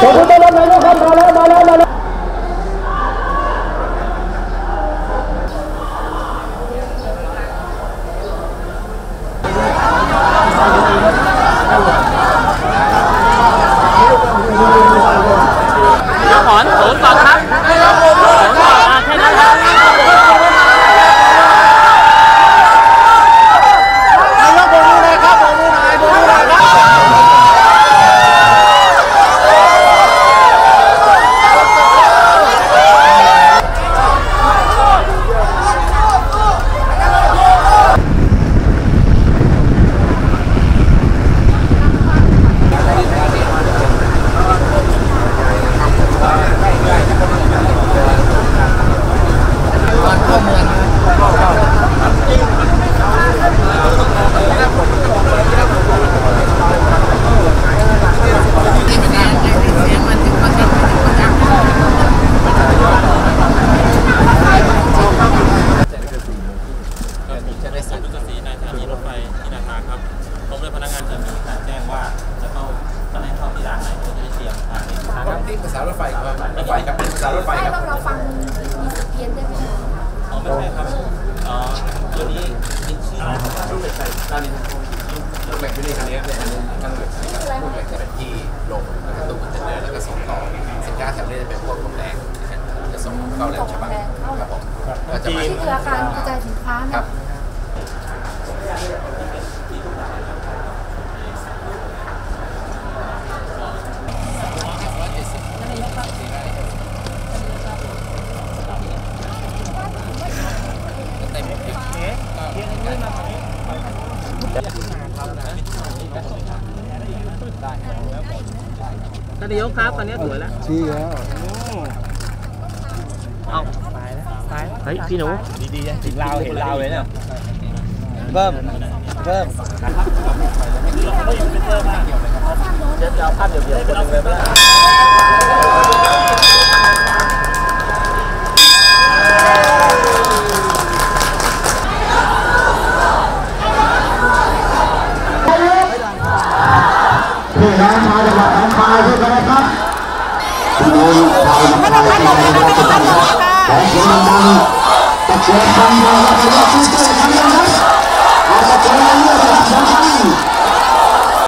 ขอบคุณต้อนรับนายกครับมาแล้วมาแล้วมาแล้ว ถอนโถนก่อนครับถอนก่อนอะแค่นั้นครับ นายกโบกมือหน่อยครับโบกมือหน่อยโบกมือหน่อยครับ ครับผมจะได้ส่งทุกสีในสถานีรถไฟที่นาคาครับผมเลยพนักงานจะมีการแจ้งว่าจะเข้าจะให้เข้าที่ร้านไหนเพื่อจะได้เตรียมทางนี้ ทางครับนี่ภาษารถไฟครับรถไฟครับเป็นภาษารถไฟไม่ครับต้องเราฟังมีเพี้ยนได้ไหมคะอ๋อไม่ใช่ครับอ๋อตัวนี้มีชื่อลูกเหล็กไฟด้านนี้ลูกเหล็กที่นี่คันนี้เนี่ยอันนี้ท่านลูกเหล็กครับลูกเหล็กจะเป็นที่ลงแล้วก็ตู้คอนเทนเนอร์แล้วก็ส่งต่อสินค้าแถวนี้จะเป็นพวกของแดงนะครับจะส่งเข้าแหลมฉบังครับผมก็จะมานี่คืออาการกระจายสินค้าคเนี่รัยบ ท่านนายกครับตอนนี้สวยแล้วชี้แล้วเอาตายแล้วตายเฮ้ยพี่หนูดีๆถึงลาวเห็นลาวเลยเนี่ยเพิ่มเพิ่มจะเอาภาพเดียวๆคนหนึ่งเลยไม่ น้องชาวจังหวัดหนองคายทุกท่านนะครับพี่น้องชาวหนองคายที่มาในวันนี้ขอเสียงดังตะเกียบดังๆแก็ยกมือช่วยกันนะครับ